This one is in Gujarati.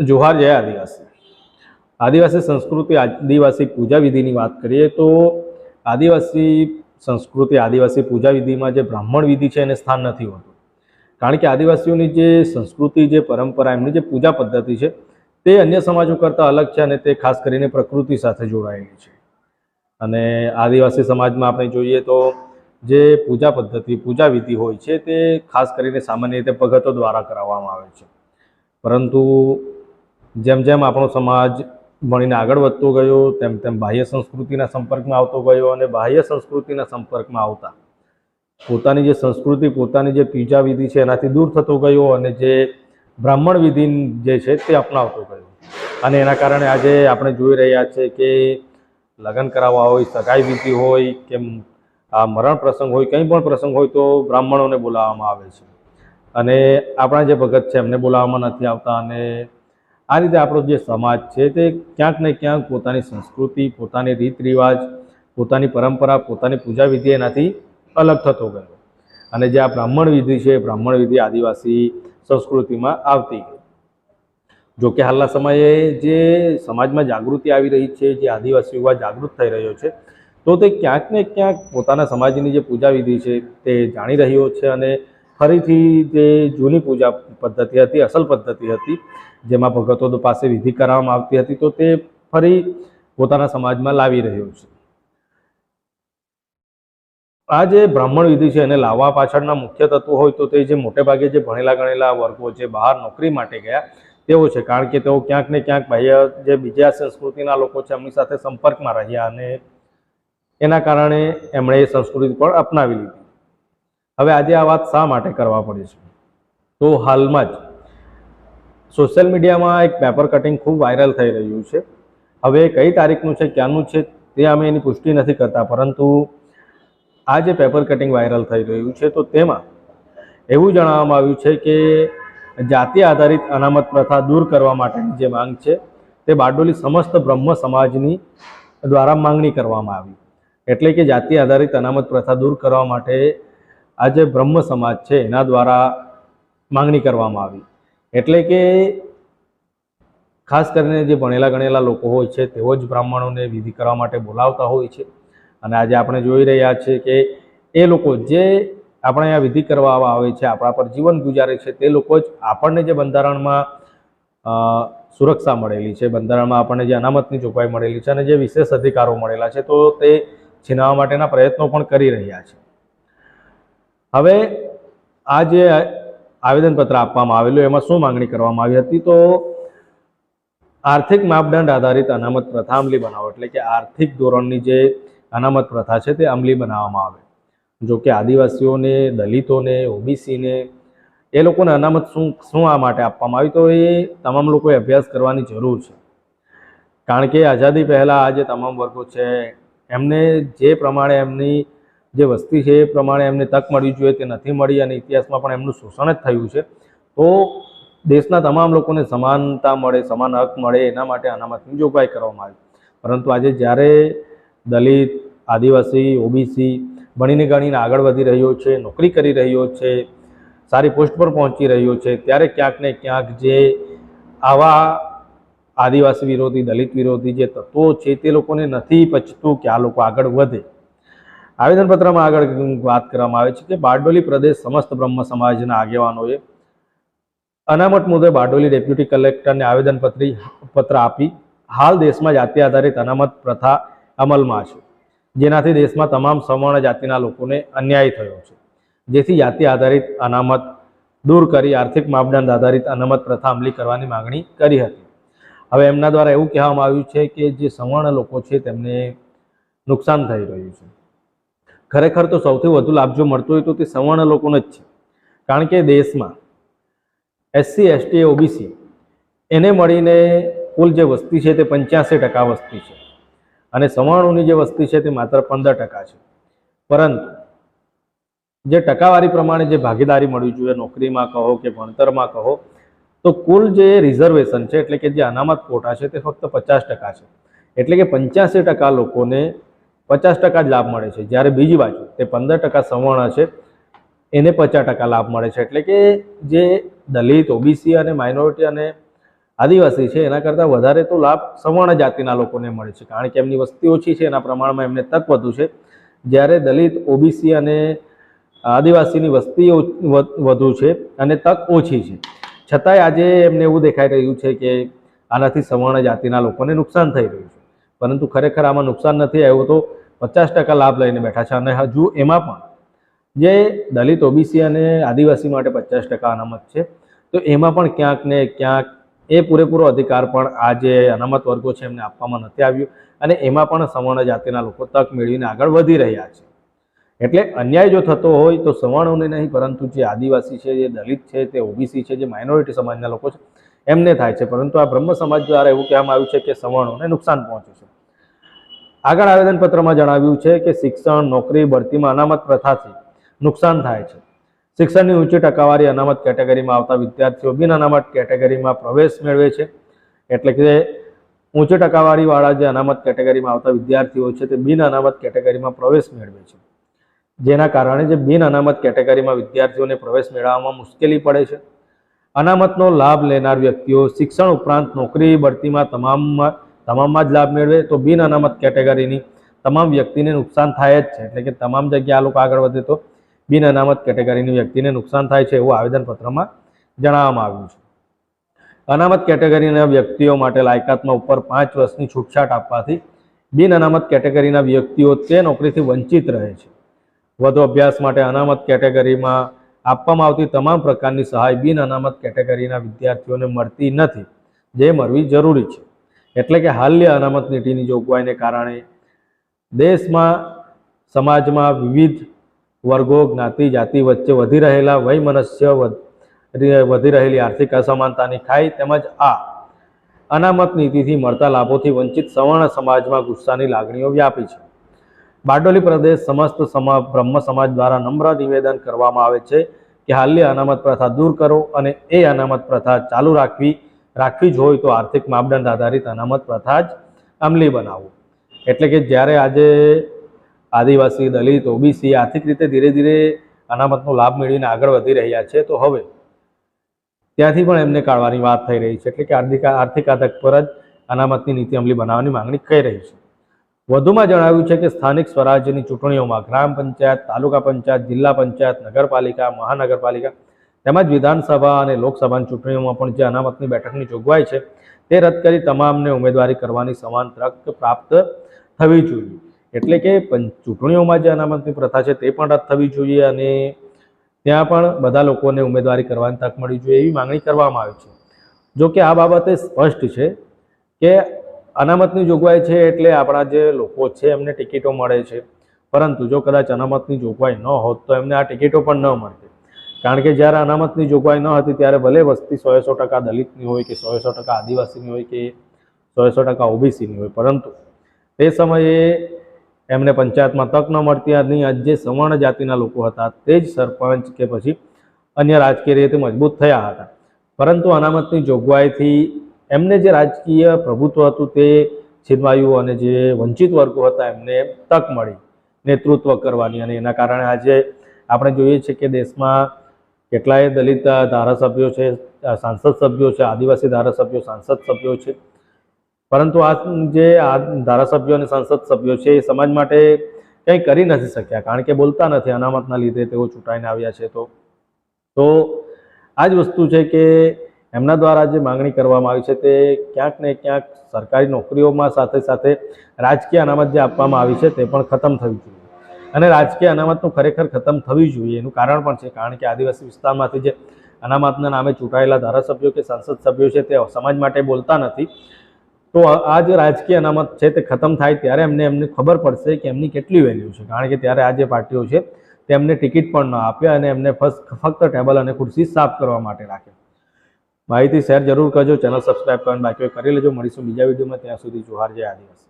જોહાર જય આદિવાસી. આદિવાસી સંસ્કૃતિ, આદિવાસી પૂજા વિધિની વાત કરીએ તો આદિવાસી સંસ્કૃતિ, આદિવાસી પૂજા વિધિમાં જે બ્રાહ્મણ વિધિ છે એને સ્થાન નથી હોતું. કારણ કે આદિવાસીઓની જે સંસ્કૃતિ, જે પરંપરા, એમની જે પૂજા પદ્ધતિ છે તે અન્ય સમાજો કરતાં અલગ છે અને તે ખાસ કરીને પ્રકૃતિ સાથે જોડાયેલી છે. અને આદિવાસી સમાજમાં આપણે જોઈએ તો જે પૂજા પદ્ધતિ, પૂજા વિધિ હોય છે તે ખાસ કરીને સામાન્ય રીતે પગતો દ્વારા કરાવવામાં આવે છે. પરંતુ જેમ જેમ આપણો સમાજ ભણીને આગળ વધતો ગયો, તેમ તેમ બાહ્ય સંસ્કૃતિના સંપર્કમાં આવતો ગયો અને બાહ્ય સંસ્કૃતિના સંપર્કમાં આવતા. પોતાની જે સંસ્કૃતિ, પોતાની જે પૂજા વિધિ છે એનાથી દૂર થતો ગયો અને જે બ્રાહ્મણ વિધિ જે છે તે અપનાવતો ગયો. અને એના કારણે આજે આપણે જોઈ રહ્યા છે કે લગ્ન કરાવવા હોય, સગાઈ વિધિ હોય, કે આ મરણ પ્રસંગ હોય, કંઈ પણ પ્રસંગ હોય તો બ્રાહ્મણોને બોલાવવામાં આવે છે. અને આપણા જે ભગત છે એમને બોલાવવામાં નથી આવતા અને આ રીતે આપણો જે સમાજ છે તે ક્યાંક ને ક્યાંક પોતાની સંસ્કૃતિ, પોતાની રીત રિવાજ પોતાની પરંપરા, પોતાની પૂજા વિધિ એનાથી અલગ થતો ગયો. અને જે આ બ્રાહ્મણ વિધિ છે બ્રાહ્મણ વિધિ આદિવાસી સંસ્કૃતિમાં આવતી ગઈ. જોકે હાલના સમયે જે સમાજમાં જાગૃતિ આવી રહી છે, જે આદિવાસી યુવા જાગૃત થઈ રહ્યો છે, તો તે ક્યાંક ને ક્યાંક પોતાના સમાજની જે પૂજા વિધિ છે તે જાણી રહ્યો છે અને ફરીથી જે જૂની પૂજા પદ્ધતિ હતી, અસલ પદ્ધતિ હતી, જેમાં ભગતો પાસે વિધિ કરાવવામાં આવતી હતી, તો તે ફરી પોતાના સમાજમાં લાવી રહ્યો છે. આ જે બ્રાહ્મણ વિધિ છે, એને લાવવા પાછળના મુખ્ય તત્વો હોય તો તે જે મોટે ભાગે જે ભણેલા ગણેલા વર્ગો છે, બહાર નોકરી માટે ગયા, તેઓ છે. કારણ કે તેઓ ક્યાંક ને ક્યાંક બાહ્ય જે બીજા સંસ્કૃતિના લોકો છે, એમની સાથે સંપર્કમાં રહ્યા અને એના કારણે એમણે એ સંસ્કૃતિ પણ અપનાવી લીધી. હવે આજે આ વાત શા માટે કરવા પડી છે? તો હાલમાં જ સોશિયલ મીડિયામાં એક પેપર કટિંગ ખૂબ વાયરલ થઈ રહ્યું છે. હવે કઈ તારીખનું છે, ક્યાંનું છે, તે અમે એની પુષ્ટિ નથી કરતા, પરંતુ આ જે પેપર કટિંગ વાયરલ થઈ રહ્યું છે, તો તેમાં એવું જણાવવામાં આવ્યું છે કે જાતિ આધારિત અનામત પ્રથા દૂર કરવા માટેની જે માંગ છે, તે બારડોલી સમસ્ત બ્રહ્મ સમાજની દ્વારા માંગણી કરવામાં આવી. એટલે કે જાતિ આધારિત અનામત પ્રથા દૂર કરવા માટે આ જે બ્રહ્મ સમાજ છે, એના દ્વારા માંગણી કરવામાં આવી. એટલે કે ખાસ કરીને જે ભણેલા ગણેલા લોકો હોય છે, તેઓ જ બ્રાહ્મણોને વિધિ કરવા માટે બોલાવતા હોય છે. અને આજે આપણે જોઈ રહ્યા છીએ કે એ લોકો જે આપણે અહીંયા વિધિ કરવા આવે છે, આપણા પર જીવન ગુજારે છે, તે લોકો જ આપણને જે બંધારણમાં સુરક્ષા મળેલી છે, બંધારણમાં આપણને જે અનામતની જોગવાઈ મળેલી છે અને જે વિશેષ અધિકારો મળેલા છે, તો તે છીનવવા માટેના પ્રયત્નો પણ કરી રહ્યા છે. હવે આ જે આવેદનપત્ર આપવામાં આવેલું, એમાં શું માંગણી કરવામાં આવી હતી? તો આર્થિક માપદંડ આધારિત અનામત પ્રથા અમલી બનાવો, એટલે કે આર્થિક ધોરણની જે અનામત પ્રથા છે તે અમલી બનાવવામાં આવે. જો કે આદિવાસીઓને, દલિતોને, ઓબીસીને, એ લોકોને અનામત શું શું આ માટે આપવામાં આવી? તો એ તમામ લોકોએ અભ્યાસ કરવાની જરૂર છે. કારણ કે આઝાદી પહેલાં આ જે તમામ વર્ગો છે, એમને જે પ્રમાણે એમની જે વસ્તી છે એ પ્રમાણે એમને તક મળવી જોઈએ તે નથી મળી અને ઇતિહાસમાં પણ એમનું શોષણ જ થયું છે. તો દેશના તમામ લોકોને સમાનતા મળે, સમાન હક મળે એના માટે અનામતની જોગવાઈ કરવામાં આવી. પરંતુ આજે જ્યારે દલિત, આદિવાસી, ઓબીસી ભણીને ગણીને આગળ વધી રહ્યો છે, નોકરી કરી રહ્યો છે, સારી પોસ્ટ પર પહોંચી રહ્યો છે, ત્યારે ક્યાંક ને ક્યાંક જે આવા આદિવાસી વિરોધી, દલિત વિરોધી જે તત્વો છે તે લોકોને નથી પચતું કે આ લોકો આગળ વધે. આવેદનપત્રમાં આગળ વાત કરવામાં આવે છે કે બારડોલી પ્રદેશ સમસ્ત બ્રહ્મ સમાજના આગેવાનોએ અનામત મુદ્દે બારડોલી ડેપ્યુટી કલેક્ટરને આવેદનપત્રી પત્ર આપી હાલ દેશમાં જાતિ આધારિત અનામત પ્રથા અમલમાં છે. જેનાથી દેશમાં તમામ સવર્ણ જાતિના લોકોને અન્યાય થયો છે. જેથી જાતિ આધારિત અનામત દૂર કરી આર્થિક માપદંડ આધારિત અનામત પ્રથા અમલી કરવાની માંગણી કરી હતી. હવે એમના દ્વારા એવું કહેવામાં આવ્યું છે કે જે સવર્ણ લોકો છે તેમને નુકસાન થઈ રહ્યું છે. ખરેખર તો સૌથી વધુ લાભ જો મળતો હોય તો તે સવર્ણ લોકોને જ છે. કારણ કે દેશમાં એસસી એસટી ઓબીસી એને મળીને કુલ જે વસ્તી છે તે પંચ્યાસી ટકા વસ્તી છે. અને સવર્ણોની જે વસ્તી છે તે માત્ર પંદર ટકા છે. પરંતુ જે ટકાવારી પ્રમાણે જે ભાગીદારી મળવી જોઈએ, નોકરીમાં કહો કે ભણતરમાં કહો, તો કુલ જે રિઝર્વેશન છે, એટલે કે જે અનામત કોટા છે તે ફક્ત પચાસ ટકા છે. એટલે કે પંચ્યાસી ટકા લોકોને પચાસ ટકા જ લાભ મળે છે. જ્યારે બીજી બાજુ તે પંદર ટકા સવર્ણ છે, એને પચાસ ટકા લાભ મળે છે. એટલે કે જે દલિત, ઓબીસી અને માઇનોરિટી અને આદિવાસી છે, એના કરતાં વધારે તો લાભ સવર્ણ જાતિના લોકોને મળે છે. કારણ કે એમની વસ્તી ઓછી છે, એના પ્રમાણમાં એમને તક વધુ છે. જ્યારે દલિત, ઓબીસી અને આદિવાસીની વસ્તી વધુ છે અને તક ઓછી છે. છતાંય આજે એમને એવું દેખાઈ રહ્યું છે કે આનાથી સવર્ણ જાતિના લોકોને નુકસાન થઈ રહ્યું છે. પરંતુ ખરેખર આમાં નુકસાન નથી આવ્યું તો પચાસ ટકા લાભ લઈને બેઠા છે. અને હજુ એમાં પણ જે દલિત ઓબીસી અને આદિવાસી માટે પચાસ ટકા અનામત છે, તો એમાં પણ ક્યાંક ને ક્યાંક એ પૂરેપૂરો અધિકાર પણ આ જે અનામત વર્ગો છે એમને આપવામાં નથી આવ્યું. અને એમાં પણ સવર્ણ જાતિના લોકો તક મેળવીને આગળ વધી રહ્યા છે. એટલે અન્યાય જો થતો હોય તો સવર્ણોને નહીં, પરંતુ જે આદિવાસી છે, જે દલિત છે, તે ઓબીસી છે, જે માઇનોરિટી સમાજના લોકો છે, એમને થાય છે. પરંતુ આ બ્રહ્મ સમાજ દ્વારા એવું કહેવામાં આવ્યું છે કે સવર્ણોને નુકસાન પહોંચે છે. આગળ આવેદનપત્રમાં જણાવ્યું છે કે શિક્ષણ, નોકરી, ભરતીમાં અનામત પ્રથાથી નુકસાન થાય છે. શિક્ષણની ઊંચી ટકાવારી અનામત કેટેગરીમાં આવતા વિદ્યાર્થીઓ બિન અનામત કેટેગરીમાં પ્રવેશ મેળવે છે. એટલે કે ઊંચી ટકાવારીવાળા જે અનામત કેટેગરીમાં આવતા વિદ્યાર્થીઓ છે તે બિન અનામત કેટેગરીમાં પ્રવેશ મેળવે છે. જેના કારણે જે બિન અનામત કેટેગરીમાં વિદ્યાર્થીઓને પ્રવેશ મેળવવામાં મુશ્કેલી પડે છે. અનામતનો લાભ લેનાર વ્યક્તિઓ શિક્ષણ ઉપરાંત નોકરી બઢતીમાં તમામમાં તમામમાં જ લાભ મેળવે તો બિન અનામત કેટેગરીની તમામ વ્યક્તિને નુકસાન થાય જ છે. એટલે કે તમામ જગ્યાએ આ લોકો આગળ વધે તો બિન અનામત કેટેગરીની વ્યક્તિને નુકસાન થાય છે એવું આવેદનપત્રમાં જણાવવામાં આવ્યું છે. અનામત કેટેગરીના વ્યક્તિઓ માટે લાયકાતમાં ઉપર પાંચ વર્ષની છૂટછાટ આપવાથી બિન અનામત કેટેગરીના વ્યક્તિઓ તે નોકરીથી વંચિત રહે છે. વધુ અભ્યાસ માટે અનામત કેટેગરીમાં આપવામાં આવતી તમામ પ્રકારની સહાય બિન અનામત કેટેગરીના વિદ્યાર્થીઓને મળતી નથી, જે મળવી જરૂરી છે. એટલે કે હાલ્ય અનામત નીતિની જોગવાઈને કારણે દેશમાં, સમાજમાં વિવિધ વર્ગો, જ્ઞાતિ, જાતિ વચ્ચે વધી રહેલા વૈમનસ્ય વધ- વધી રહેલી આર્થિક અસમાનતાની ખાઈ તેમજ આ અનામત નીતિથી મળતા લાભોથી વંચિત સવર્ણ સમાજમાં ગુસ્સાની લાગણીઓ વ્યાપી છે. બારડોલી પ્રદેશ સમસ્ત સમા, બ્રહ્મ સમાજ દ્વારા નમ્ર નિવેદન કરવામાં આવે છે કે હાલની અનામત પ્રથા દૂર કરો અને એ અનામત પ્રથા ચાલુ રાખવી રાખવી જ હોય તો આર્થિક માપદંડ આધારિત અનામત પ્રથા જ અમલી બનાવો એટલે કે જ્યારે આજે આદિવાસી દલિત, ઓબીસી આર્થિક રીતે ધીરે ધીરે અનામતનો લાભ મેળવીને આગળ વધી રહ્યા છે, તો હવે ત્યાંથી પણ એમને કાઢવાની વાત થઈ રહી છે. એટલે કે આર્થિક આર્થિક આધક પર જ અનામતની નીતિ અમલી બનાવવાની માંગણી કરી રહી છે. વધુમાં જણાવ્યું છે કે સ્થાનિક સ્વરાજ્યની ચૂંટણીઓમાં ગ્રામ પંચાયત, તાલુકા પંચાયત, જિલ્લા પંચાયત, નગરપાલિકા, મહાનગરપાલિકા તેમજ વિધાનસભા અને લોકસભાની ચૂંટણીઓમાં પણ જે અનામતની બેઠકની જોગવાઈ છે, તે રદ કરી તમામને ઉમેદવારી કરવાની સમાન તક પ્રાપ્ત થવી જોઈએ. એટલે કે ચૂંટણીઓમાં જે અનામતની પ્રથા છે, તે પણ રદ થવી જોઈએ અને ત્યાં પણ બધા લોકોને ઉમેદવારી કરવાની તક મળવી જોઈએ એવી માંગણી કરવામાં આવી છે. જો કે આ બાબતે સ્પષ્ટ છે કે અનામતની જોગવાઈ છે એટલે આપણા જે લોકો છે, એમને ટિકિટો મળે છે. પરંતુ જો કદાચ અનામતની જોગવાઈ ન હોત તો એમને આ ટિકિટો પણ ન મળતી. કારણ કે જ્યારે અનામતની જોગવાઈ ન હતી, ત્યારે ભલે વસ્તી સોએ સો ટકા દલિતની હોય કે સોએ સો ટકા આદિવાસીની હોય કે સો સો ટકા ઓબીસીની હોય, પરંતુ તે સમયે એમને પંચાયતમાં તક ન મળતી, અને જે સવર્ણ જાતિના લોકો હતા, તે જ સરપંચ કે પછી અન્ય રાજકીય રીતે મજબૂત થયા હતા. પરંતુ અનામતની જોગવાઈથી એમને જે રાજકીય પ્રભુત્વ હતું, તે છિદવાયું અને જે વંચિત વર્ગો હતા, એમને તક મળી નેતૃત્વ કરવાની, અને એના કારણે આજે આપણે જોઈએ છીએ કે દેશમાં કેટલાય દલિત ધારાસભ્યો છે સાંસદ સભ્યો છે, આદિવાસી ધારાસભ્યો, સાંસદ સભ્યો છે. પરંતુ આ જે આ ધારાસભ્યો અને સાંસદ સભ્યો છે, એ સમાજ માટે કંઈ કરી નથી શક્યા, કારણ કે બોલતા નથી, અનામતના લીધે તેઓ ચૂંટાઈને આવ્યા છે તો. તો આ જ વસ્તુ છે કે એમના દ્વારા જે માંગણી કરવામાં આવી છે તે ક્યાંક ને ક્યાંક સરકારી નોકરીઓમાં સાથે સાથે રાજકીય અનામત જે આપવામાં આવી છે તે પણ ખતમ થવી જોઈએ. અને રાજકીય અનામતનું ખરેખર ખતમ થવી જોઈએ. એનું કારણ પણ છે, કારણ કે આદિવાસી વિસ્તારમાંથી જે અનામતના નામે ચૂંટાયેલા ધારાસભ્યો કે સંસદ સભ્યો છે, તે સમાજ માટે બોલતા નથી. તો આ જે રાજકીય અનામત છે, તે ખતમ થાય ત્યારે એમને એમને ખબર પડશે કે એમની કેટલી વેલ્યુ છે. કારણ કે ત્યારે આ જે પાર્ટીઓ છે તેમને ટિકિટ પણ ન આપે અને એમને ફક્ત ફક્ત ટેબલ અને ખુરશી સાફ કરવા માટે રાખે. માહિતી શેર જરૂર કરજો. ચેનલ સબસ્ક્રાઈબ કરવાનું બાકી કરી લેજો. મળીશું બીજા વિડીયોમાં. ત્યાં સુધી જોહાર જય આદિવાસી.